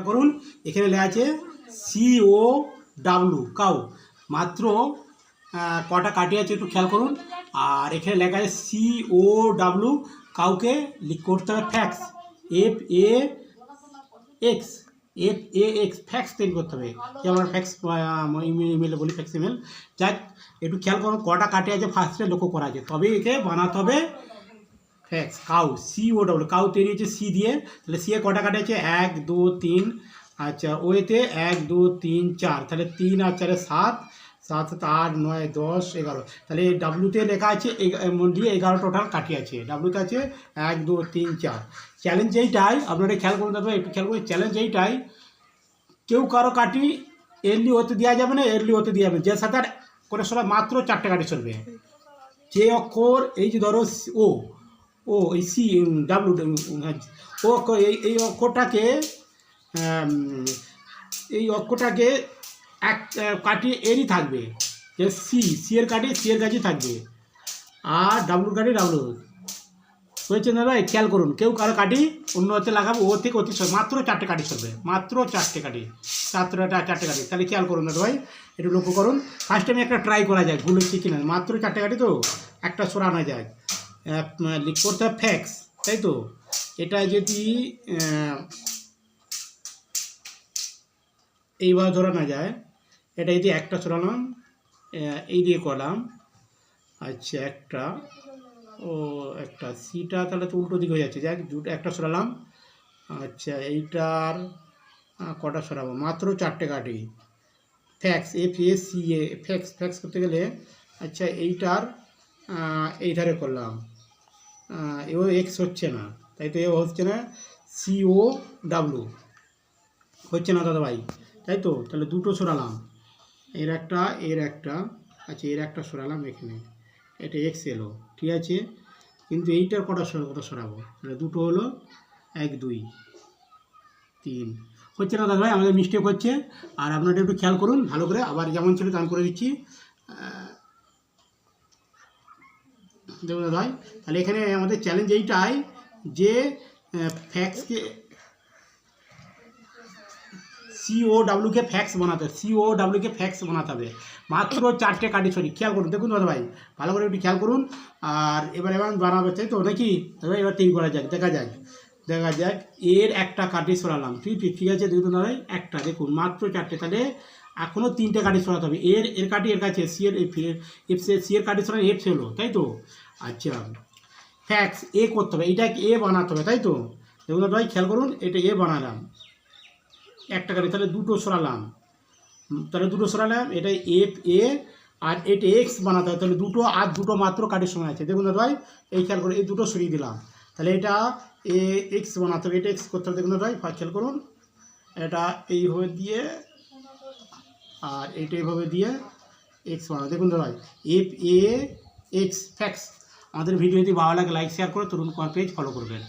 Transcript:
খেয়াল করুন, এখানে লেখা আছে সি ও ডাব্লু কাউ। মাত্র কটা কাটি আছে একটু খেয়াল করুন। আর এখানে লেখা আছে সি ও ডাব্লু কাউকে লিখ করতে হবে fax F A X F A X fax তৈরি করতে হবে। যে আমরা ফ্যাক্স ইমেলে বলি ফ্যাক্স ইমেল যাক, একটু খেয়াল করুন, কটা কাটি আছে ফার্স্টে লক্ষ্য করা আছে। তবে একে বানাতে হবে fax cow C O W cow তৈরি হচ্ছে সি দিয়ে। তাহলে সি এ কটা কাটা এক, দু, তিন। আচ্ছা ওয়েতে এক, দু, তিন, চার। তাহলে তিন আর চারে সাত। সাত সাত, আট, নয়, দশ, এগারো। তাহলে ডাব্লুতে লেখা আছে দিয়ে এগারো টোটাল কাটি আছে। ডাব্লুতে আছে এক, দু, তিন, চার। চ্যালেঞ্জ এইটাই। আপনারা খেয়াল করুন দাদা, একটু খেয়াল করুন চ্যালেঞ্জ এইটাই। কেউ কারও কাটি এর্লি হতে দেওয়া যাবে না এর্লি হতে দেওয়া যাবে যে সাথে করে সবাই মাত্র চারটে কাটি চলবে। যে অক্ষর, এই যে ধরো ও ও এই সি ডাব্লু ও এই এই অক্ষরটাকে এই অক্ষরটাকে এক আহ, কাটি এরই থাকবে। যে সি সি এর কাটি সি এর কাছেই থাকবে। আর ডাব্লুর কাটি ডাব্লু হয়েছে দাদা? খেয়াল করুন কেউ কারও কাটি অন্য হাতে লাগাবো ও থেকে অতি। মাত্র চারটে কাটি চলবে মাত্র চারটে কাটি চারটা চারটে কাটি তাহলে খেয়াল করুন দাদা ভাই একটু লক্ষ্য করুন। ফার্স্ট টাইমে একটা ট্রাই করা যায় ভুল হচ্ছে কিনা? মাত্র চারটে কাটি তো একটা সরানো যায়। করতে হবে ফ্যাক্স তাই তো? এটা যদি এইভাবে ধরানো যায় এটা যদি একটা আহ, এই দিয়ে করলাম আচ্ছা একটা ও একটা সিটা তাহলে তো উল্টো দিকে হয়ে যাচ্ছে যাক একটা সরালাম আচ্ছা এইটার কটা সরাবো মাত্র চারটে কাটি। Fax F A C A fax fax করতে গেলে আচ্ছা এইটার এই ধারে করলাম। এও এক্স হচ্ছে না। তাই তো এ হচ্ছে না সি ও ডাব্লু হচ্ছে না দাদা ভাই। তাই তো? তাহলে দুটো সরালাম। এর একটা এর একটা আচ্ছা এর একটা সরালাম এখানে। এটা এক্স এলো, ঠিক আছে? কিন্তু এইটার কটা কটা সরাবো? তাহলে দুটো হলো এক, দুই, তিন। হচ্ছে না দাদা ভাই? আমাদের মিস্টেক হচ্ছে। আর আপনারা একটু খেয়াল করুন, ভালো করে। আবার যেমন ছিল তেমন করে দিচ্ছি। দাদা ভাই। তাহলে এখানে আমাদের চ্যালেঞ্জ এইটাই যে ফ্যাক্সকে সিও ডাব্লিউকে ফ্যাক্স বানাতে হবে। সিও ডাব্লিউকে ফ্যাক্স বানাতে হবে। মাত্র চারটে কাটি সরি খেয়াল করুন, দেখুন দাদা ভাই। ভালো করে একটু খেয়াল করুন। আর এবার এবার বানাবে, তাই তো নাকি? দাদা এবার তৈরি করা যাক, দেখা যাক। দেখা যাক, এর একটা কাটি সরালাম ঠিক ঠিক ঠিক আছে, দেখুন দাদা একটা দেখুন। মাত্র চারটে, তাহলে এখনও তিনটে কাটি সরাতে হবে। এর এর কাটি এর কাছে, সি এর এফ এফ সি এর কাটি সরানো এফ হলো, তাই তো? আচ্ছা। ফ্যাক্স এ করতে হবে। এটা এ বানাতে হবে, তাই তো? দেখুন ভাই, খেয়াল করুন, এটা এ বানালাম। একটা কাটি তাহলে দুটো সরালাম। তাহলে দুটো সরালাম, এটা এফ এ, আর এটা এক্স বানাতে হবে। তাহলে দুটো আর দুটো মাত্র কাটির সময় আছে। দেখুন ভাই, এই খেয়াল করুন এই দুটো সরিয়ে দিলাম। তাহলে এটা এ এক্স বানাতে হবে, এটা এক্স করতে হবে। দেখুন ভাই ফার্স্ট খেয়াল করুন। এটা এইভাবে দিয়ে আর এটা এভাবে দিয়ে এক্স বানাবো দেখুন দাদা এফ এ এক্স ফ্যাক্স আমাদের ভিডিও যদি ভালো লাগে লাইক শেয়ার করে তরুণ কুমার পেজ ফলো করবেন।